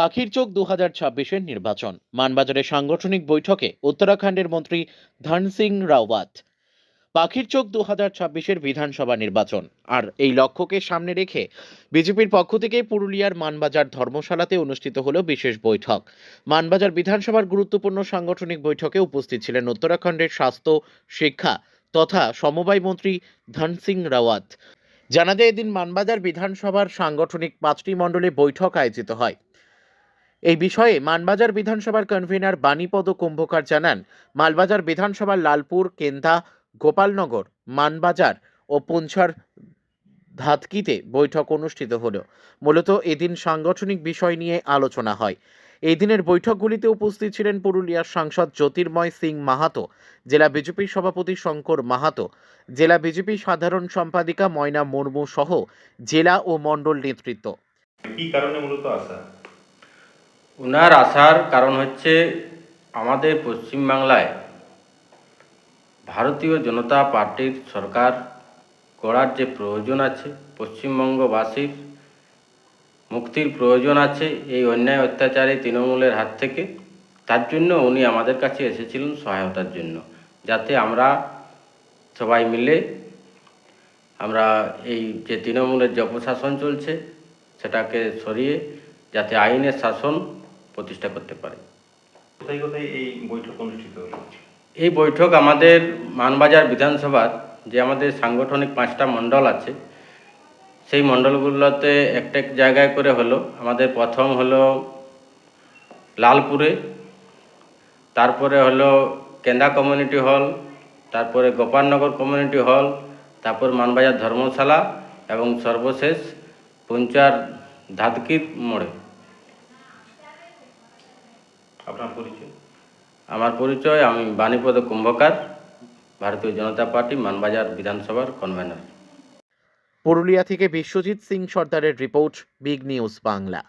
পাখির চোখ দু হাজার ছাব্বিশের নির্বাচন। মানবাজারের সাংগঠনিক বৈঠকে উত্তরাখণ্ডের মন্ত্রী ধন সিং রাওয়াত। পাখির চোখ দু হাজার ছাব্বিশের বিধানসভা নির্বাচন। আর এই লক্ষ্যকে সামনে রেখে বিজেপির পক্ষ থেকে পুরুলিয়ার মানবাজার ধর্মশালাতে অনুষ্ঠিত হল বিশেষ বৈঠক। মানবাজার বিধানসভার গুরুত্বপূর্ণ সাংগঠনিক বৈঠকে উপস্থিত ছিলেন উত্তরাখণ্ডের স্বাস্থ্য, শিক্ষা তথা সমবায় মন্ত্রী ধন সিং রাওয়াত। জানা যায়, এদিন মানবাজার বিধানসভার সাংগঠনিক পাঁচটি মণ্ডলে বৈঠক আয়োজিত হয়। এই বিষয়ে মানবাজার বিধানসভার কনভেনার বাণীপদ কুম্ভকার জানান, মালবাজার বিধানসভার লালপুর, কেন্দা, গোপালনগর, মানবাজার ও পুঞ্ছার ধাতকিতে বৈঠক অনুষ্ঠিত হল। মূলত এদিন সাংগঠনিক বিষয় নিয়ে আলোচনা হয়। এই দিনের বৈঠকগুলিতে উপস্থিত ছিলেন পুরুলিয়ার সাংসদ জ্যোতির্ময় সিং মাহাতো, জেলা বিজেপি সভাপতি শঙ্কর মাহাতো, জেলা বিজেপি সাধারণ সম্পাদিকা ময়না মুর্মু সহ জেলা ও মণ্ডল নেতৃত্ব। কি কারণে মূলত আসা? ওনার আসার কারণ হচ্ছে আমাদের পশ্চিমবাংলায় ভারতীয় জনতা পার্টির সরকার গড়ার যে প্রয়োজন আছে, পশ্চিমবঙ্গবাসীর মুক্তির প্রয়োজন আছে, এই অন্যায় অত্যাচারী তৃণমূলের হাত থেকে, তার জন্য উনি আমাদের কাছে এসেছিলেন সহায়তার জন্য। যাতে আমরা সবাই মিলে আমরা এই যে তৃণমূলের যে অপশাসন চলছে, সেটাকে সরিয়ে যাতে আইনের শাসন প্রতিষ্ঠা করতে পারে। কোথায় কোথায় এই বৈঠক অনুষ্ঠিত এই বৈঠক আমাদের মানবাজার বিধানসভার যে আমাদের সাংগঠনিক পাঁচটা মণ্ডল আছে সেই মণ্ডলগুলোতে একটা এক জায়গায় করে হলো। আমাদের প্রথম হলো লালপুরে তারপরে হলো কেন্দা কমিউনিটি হল তারপরে গোপালনগর কমিউনিটি হল তারপর মানবাজার ধর্মশালা এবং সর্বশেষ পঞ্চার ধাতকির মোড়ে। আপনার পরিচয়? আমার পরিচয় আমি বাণীপদ কুম্ভকার ভারতীয় জনতা পার্টি মানবাজার বিধানসভার কনভেনার পুরুলিয়া থেকে বিশ্বজিৎ সিং সর্দারের রিপোর্ট বিগ নিউজ বাংলা।